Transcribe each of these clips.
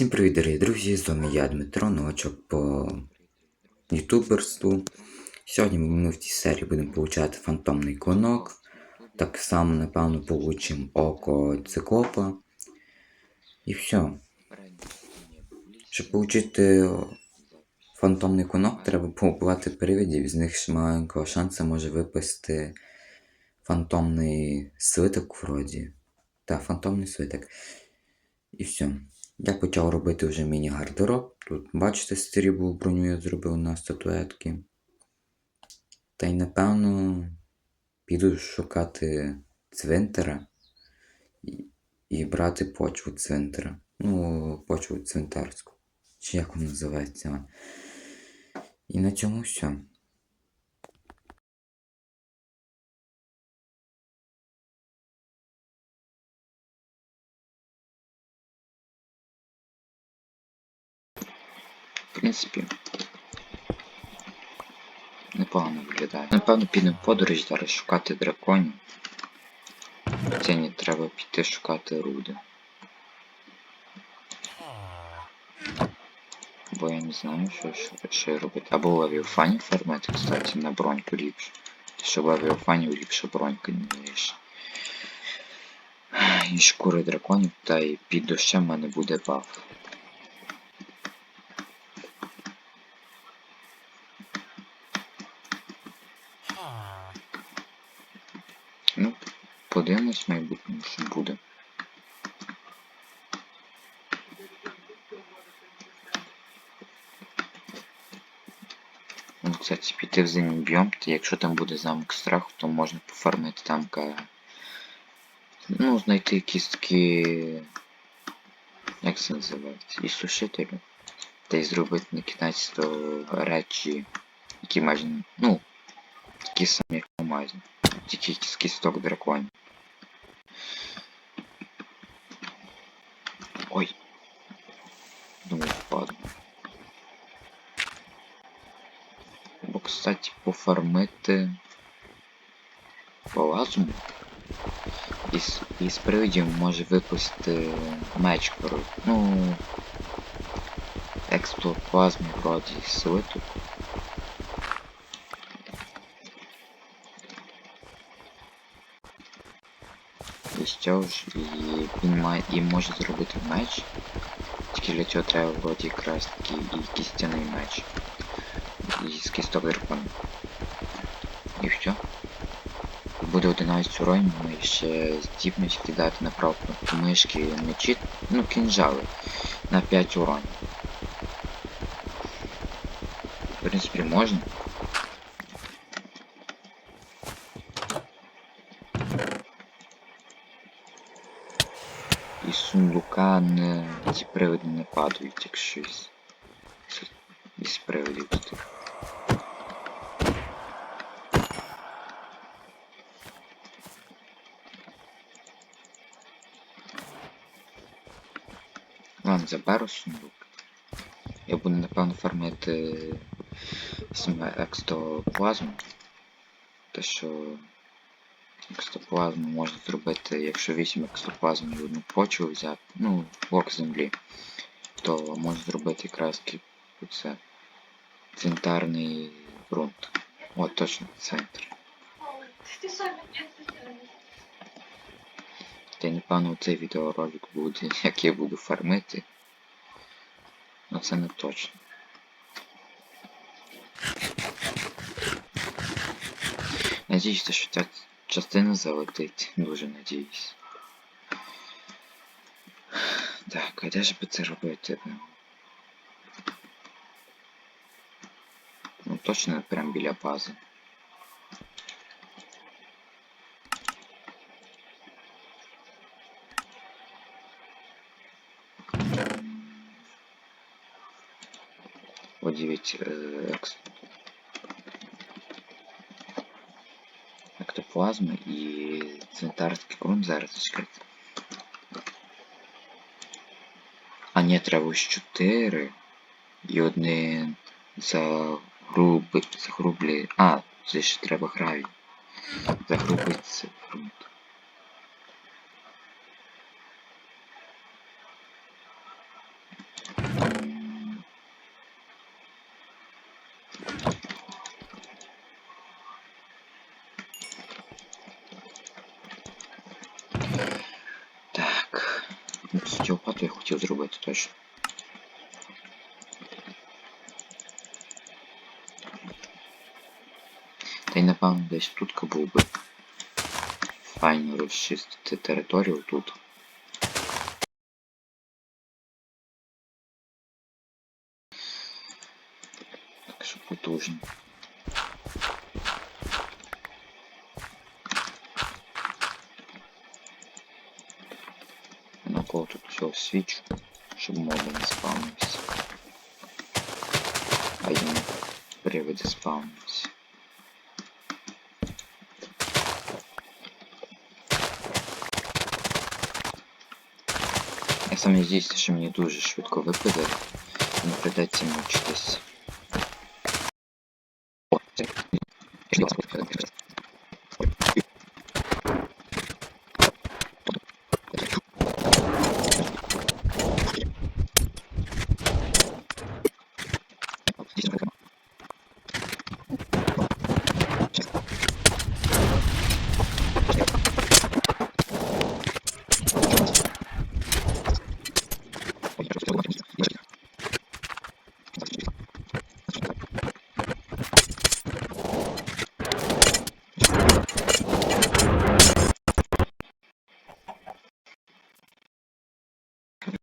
Всім привіт, дорогі друзі! З вами я, Дмитро, новачок по ютуберству. Сьогодні ми в цій серії будемо получати фантомний клинок. Так само, напевно, получимо око циклопа. І все. Щоб отримати фантомний клинок, треба побувати привидів. З них ще маленького шансу може випасти фантомний свиток вроді. Так, фантомний свиток. І все. Я почав робити вже міні-гардероб. Тут, бачите, стрібу броню я зробив на статуетки. Та й напевно піду шукати цвинтара і, і брати почву цвинтара. Ну, почву цвинтарську. Чи як вона називається. І на цьому все. Принципі, непогано виглядає. Напевно, підемо в подорож зараз шукати драконів. Не треба піти шукати руди. Бо я не знаю, що, що, що робити. Або в авіафані фармити, кстати, на броньку ліпше. Щоб в авіафані ліпше бронька ніж. І шкури драконів, та й під дощем в мене буде баф. Ну, подивимось в майбутньому, що буде. Ну, кстати, піти в зимній біом, то якщо там буде замок страху, то можна пофармити там ка... Ну, знайти кістки. Як це називається? І сушителю. Та й зробити на кінець то речі, які майже. Ну, такі самі Мазі. Тільки з кісток драконів. Ой. Думаю, впаду. Бо, кстати, пофармити плазму. Із, із привидів може випустити меч коротко. Ну. Експлоплазму вроді свиту. І що ж, і він має і може зробити меч. Тільки для цього треба вроді якраз таки і кістяний меч. І з кісток дракона. І все. Буде 11 уронів, і ще здібність кидати направо кнопку мишки мечі, ну кінжали на 5 уронів. В принципі можна. І сундука не ці приводи не падають, якщо із, із приводів тут. Ладно, заберу сундук. Я буду напевно фармити саме екстоплазму. Те що екстоплазму можна зробити, якщо 8 екстоплазм і одну почву взяти, ну, блок землі, то можна зробити якраз це центрарний ґрунт. От точно центр. Та напевно цей відеоролик буде, як я буду фармити. Ну це не точно. Надіюся, що ця частина залетить. Дуже надіюсь. Так, а де ж би це робити? Ну точно прям біля бази. Подивіть екс... Ектоплазми і цвинтарський ґрунт зараз чекайте. А ні, треба ось 4 і один за грубий, за грублі. А, це ще треба гравій. За грубий це ґрунт. лопату я хотів зробити точно. Та й напевно десь тут був би. Файно розчистити територію тут. Так що потужно. Навколо тут все освічу, щоб моби не спавнився. А йому приводі спавнився. Я саме здійсню, що мені дуже швидко випаде, не придеться мучитись. О, це.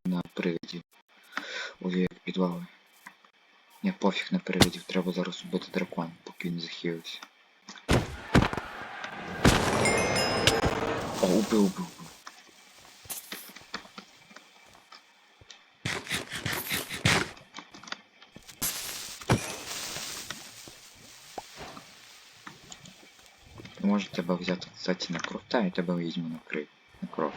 на привіді. Ой, як підвали. Ні, пофіг на привідів, треба зараз убити дракон, поки він захилився. О, убив, убив, убив. Може тебе взяти, кстати, на кров. Та, я тебе візьму на крив. На кров.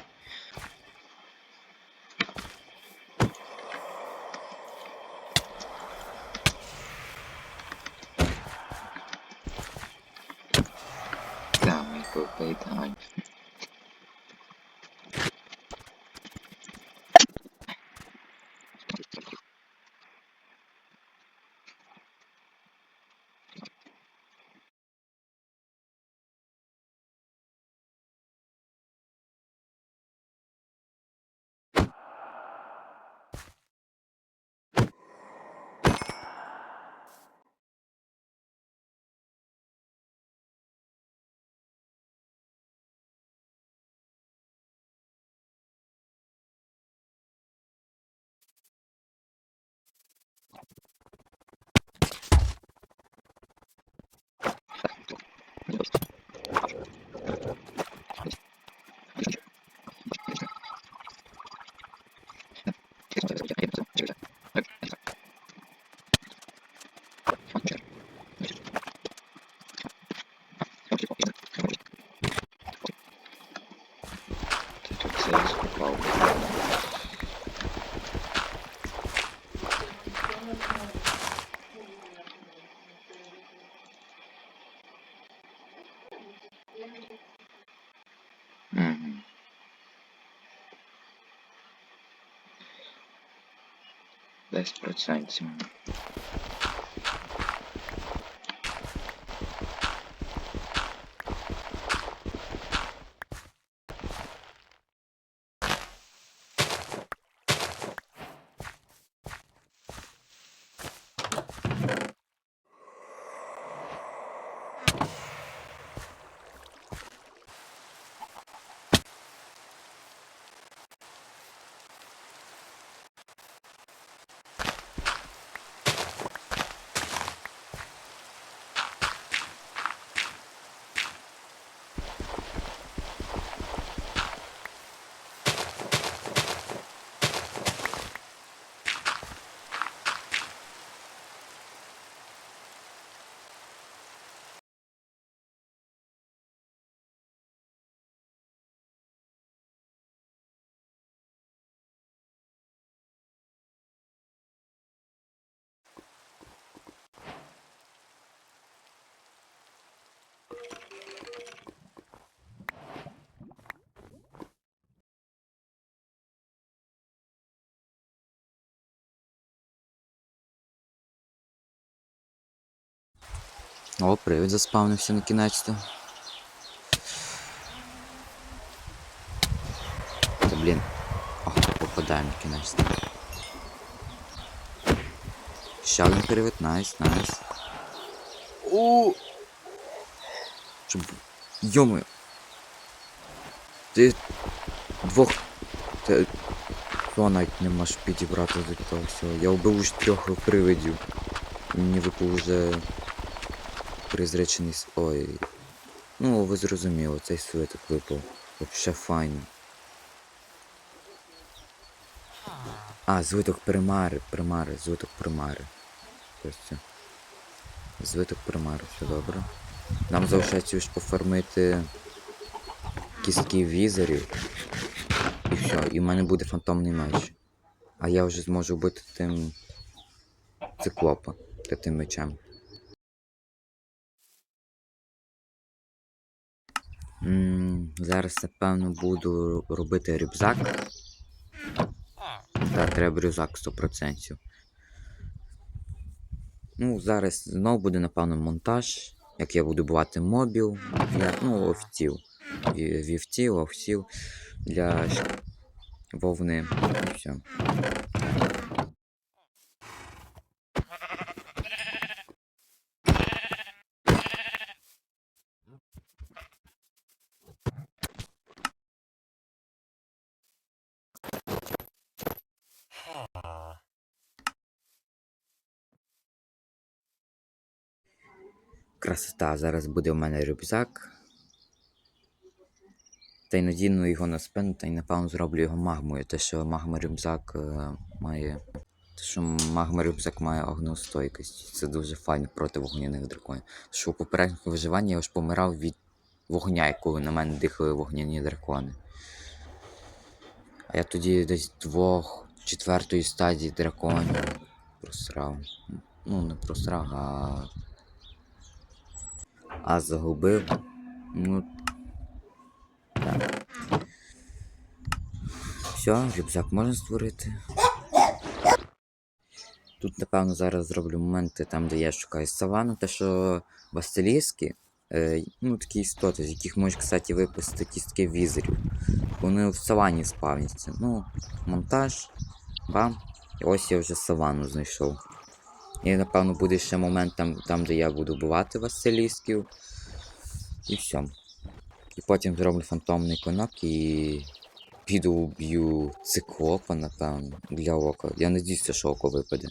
10% О, привід заспавнився на кінець-то. Та блін. Попаду. попадаємо кінець. Ще один привід, найс, найс. У. Щоб... Йоми. Ти двох. Ти... Хто навіть не можеш підібрати до того всього. Я вбив уже трьох привидів. Мені випав уже призрачений Ой. Ну, ви зрозуміли, цей свиток випав. Вообще файно. А, звиток примари, примари, звиток примари. Тобто. Звиток примари, все добре. Нам залишається пофармити кістки візерів. І все, і в мене буде фантомний меч. А я вже зможу вбити тим циклопа та тим мечем. Зараз, напевно, буду робити рюкзак. Так, треба рюкзак 100%. Ну, зараз знову буде, напевно, монтаж. Як я буду бувати мобів, для, ну, овців. Ві- Вівців, овців для вовни. І все. Красота, зараз буде у мене рюкзак. Та й надіну його на спину, та й напевно зроблю його магмою. Те, що магма рюкзак е, має. Те, що магма рюкзак має огнеустойкість. Це дуже файно проти вогняних драконів. Що у попередньому виживанні я ж помирав від вогня, коли на мене дихали вогняні дракони. А я тоді десь двох четвертої стадії драконів просрав. Ну, не просрав, а. А загубив. Ну. Так. Все, рюкзак можна створити. Тут, напевно, зараз зроблю моменти там, де я шукаю савану, те, що Василіски, е, ну такі істоти, з яких можеш, кстати, випустити кістки візерів. Вони в савані спавняться. Ну, монтаж, бам. І ось я вже савану знайшов. І напевно буде ще момент там, там де я буду бувати Василісків. І все. І потім зроблю фантомний конок і піду вб'ю циклопа, напевно, для ока. Я надіюся, що око випаде.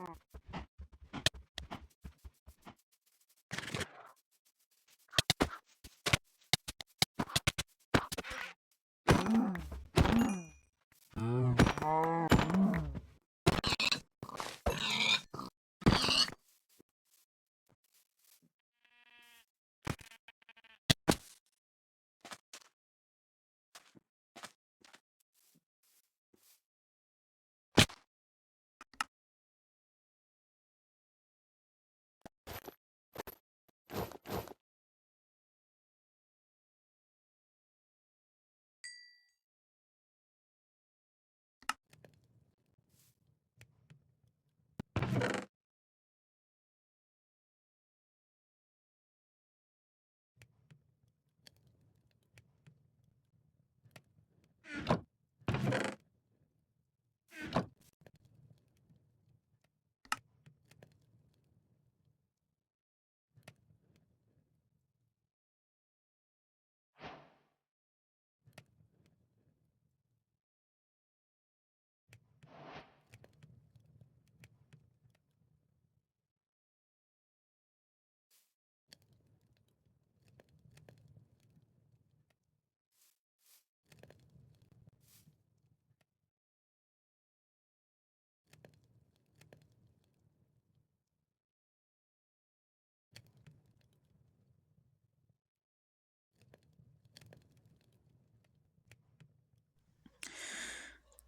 Mm.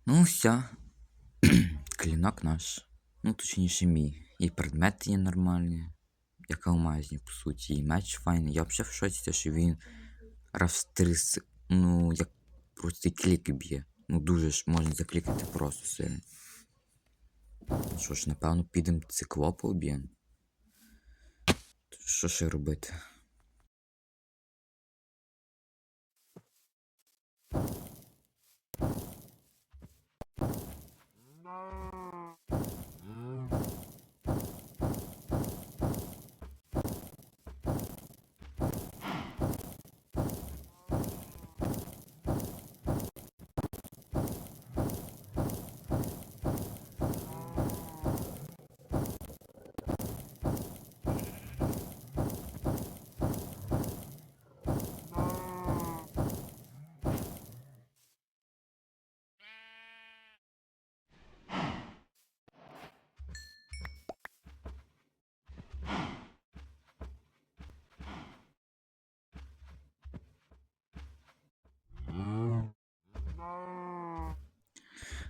Ну, все. Клінок наш. Ну, точніше, мій. І предмети є нормальні. Як алмазні, по суті, і меч файний. Я взагалі в шоці, що він раз в Ну, як просто клік б'є. Ну дуже ж можна заклікати просто сильно. Що ж, напевно, підемо циклопа об'єм. Що ще робити?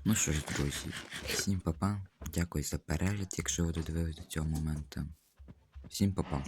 Ну що ж, друзі, всім папа. Дякую за перегляд, якщо ви додивились до цього моменту. Всім папа.